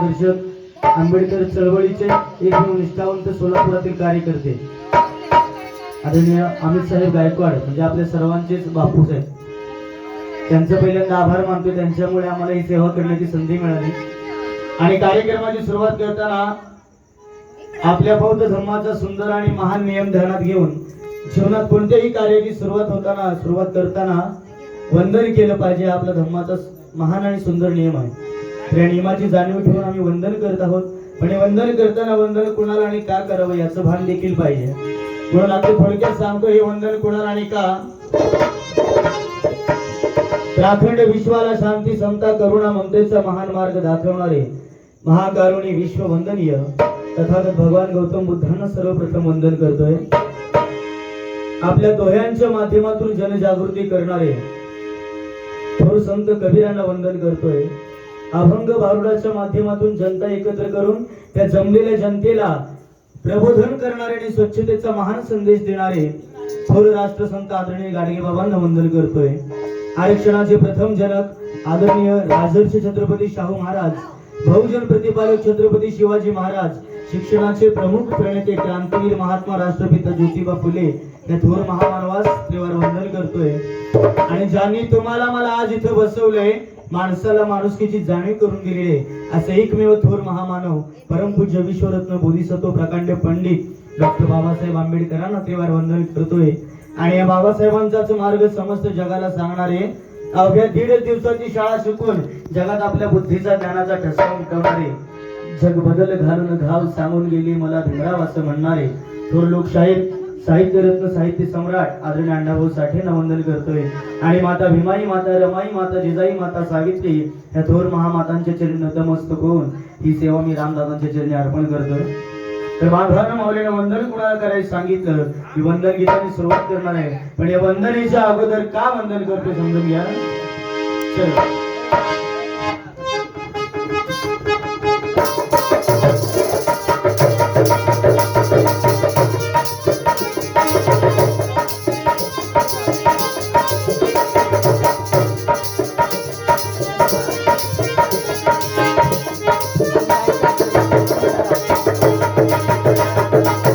मार्गदर्शक आंबेडकर चळवळीचे एकमेव निष्ठावंत सोलापुरातील कार्यकर्ते. आदरणीय अमित साहेब गायकवाड म्हणजे आपल्या सर्वांचेच बापूस आहेत त्यांचं पहिल्यांदा आभार मानतो त्यांच्यामुळे आम्हाला ही सेवा करण्याची संधी मिळाली. आणि कार्यक्रमाची सुरुवात करताना आपल्या बौद्ध धर्माचा सुंदर आणि महान नियम ध्यानात घेऊन जीवनात कोणत्याही कार्याची सुरुवात होताना सुरुवात करताना वंदन केलं पाहिजे हा आपल्या धर्माचा महान आणि सुंदर नियम आहे. या नियमाची जाणीव ठेवून आम्ही वंदन करत आहोत. पण हे वंदन करताना वंदन कुणाला आणि का करावं याचं भान देखील पाहिजे. म्हणून आता थोडक्यात सांगतो हे वंदन कुणाला आणि का? राखंड विश्वाला शांती समता करुणा ममतेचा महान मार्ग दाखवणारे महाकारुणी विश्व वंदनीय तथागत भगवान गौतम बुद्धांना सर्वप्रथम वंदन करतोय. आपल्या दोह्यांच्या माध्यमातून जनजागृती करणारे थोर संत कबीरांना वंदन करतोय. अभंग भारुडाच्या माध्यमातून जनता एकत्र करून त्या जमलेल्या जनतेला प्रबोधन करणारे आणि स्वच्छतेचा महान संदेश देणारे थोर राष्ट्रसंत आदरणीय गाडगे बाबांना वंदन करतोय. आरक्षणाचे प्रथम जनक आदरणीय राजर्षी छत्रपती शाहू महाराज बहुजन प्रतिपालक छत्रपती शिवाजी महाराज शिक्षणाचे प्रमुख प्रणेते क्रांतीवीर महात्मा राष्ट्रपिता ज्योतिबा फुले या थोर महामानवास त्रिवार वंदन करतोय. आणि ज्यांनी तुम्हाला मला आज इथं बसवलंय माणसाला माणुसकीची जाणीव करून दिलेले असे एकमेव थोर महामानव परमपूज्य विश्वरत्न बोधिसत्व प्रकांड पंडित डॉक्टर बाबासाहेब आंबेडकरांना त्रिवार वंदन करतोय. आणि या बाबासाहेबांचाच मार्ग समस्त जगाला सांगणारे अवघ्या दीड दिवसाची शाळा शिकून जगात आपल्या बुद्धीचा ज्ञानाचा ठसा उमटवणारे जग बदल घालून घाव सांगून गेली मला भिमराव असं म्हणणारे. थोर लोकशाहीर साहित्य रत्न साहित्य सम्राट आदरणीय अण्णाभाऊ साठेंना वंदन करतोय. आणि माता भीमाई माता रमाई माता जिजाई माता सावित्री या थोर महामातांच्या चरणी नतमस्तक होऊन ही सेवा मी रामदासांच्या चरणी अर्पण करतोय तर बांधवांना माऊलीनं वंदन कुणाला करायचं सांगितलं? की वंदन गीताने सुरुवात करणार आहे. पण या वंदनेच्या अगोदर का वंदन करतो समजून घ्या? चल. तर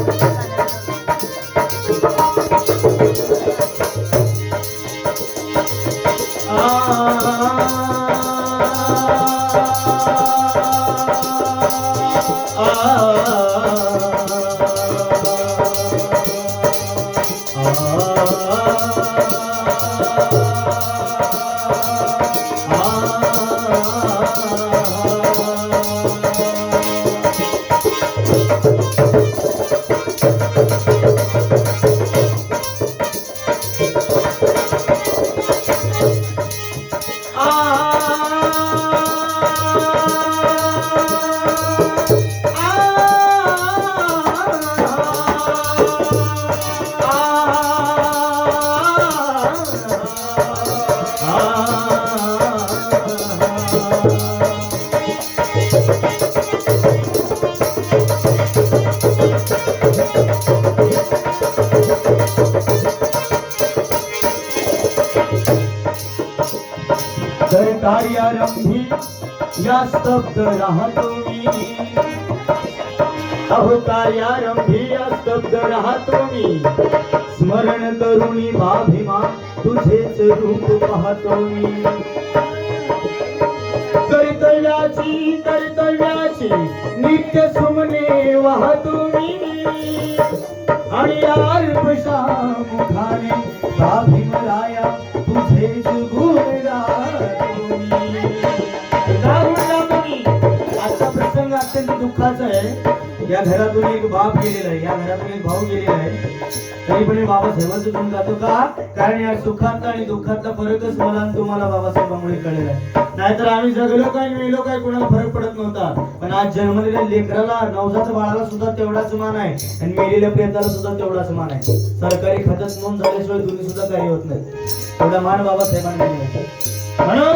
कार्यारंभी या स्तब्ध राहतो मी. अहो कार्यारंभी या स्तब्ध राहतो मी. स्मरण करुणी बाभिमा तुझेच रूप पाहतो मी. कर्तव्याची कर्तव्याची नित्य सुमने वाहतो मी. आणि अल्पशा मुखाने बाभिमलाया दुःखाचा आहे. या घरातून एक बाप गेलेला आहे. या घरातून एक भाऊ गेलेला आहे. तरी पण हे बाबासाहेबांचं गुण गातो का कारण या सुखातला आणि दुःखातला फरकच मला आणि तुम्हाला बाबासाहेबांमुळे कळलेला आहे. नाहीतर आम्ही जगलो काय मिळलो काय कोणाला फरक पडत नव्हता. पण आज जन्मलेल्या लेकराला नवजात बाळाला सुद्धा तेवढाच मान आहे. आणि मेलेल्या प्रेताला सुद्धा तेवढाच मान आहे. सरकारी खात्यात नोंद झाल्याशिवाय दोन्ही सुद्धा काही होत नाही. तेवढा मान बाबासाहेबांना म्हणून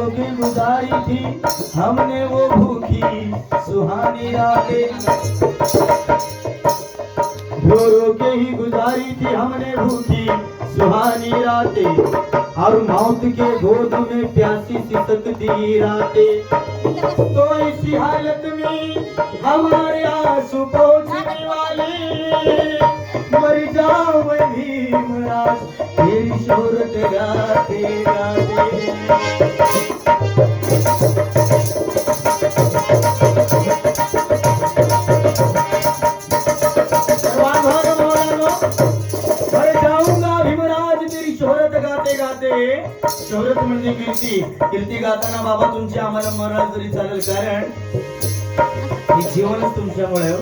थी हमने वो भूखी सुहानी रातें रो रो के ही गुजारी थी हमने भूखी सुहानी रातें। और मौत के गोद में प्यासी सिसकती रातें। तो इसी हालत में हमारे आँसू पहुँचने वाले मर जाओ मैं भीमराज, तेरी शोहरत गाते गाते। गाते गाते. शोहरत म्हणजे कीर्ती. कीर्ती गाताना बाबा तुमची आम्हाला मरण तरी चालेल कारण हे जीवनच तुमच्यामुळे हो.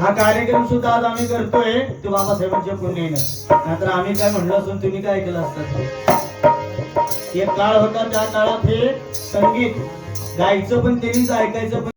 हा. कार्यक्रम सुद्धा आज आम्ही करतोय. तो बाबासाहेबांच्या पुण्यानं. नाहीतर आम्ही काय म्हणलो असून तुम्ही काय केलं असतात एक काळ होता त्या काळात हे संगीत गायचं पण त्यांनीच ऐकायचं पण.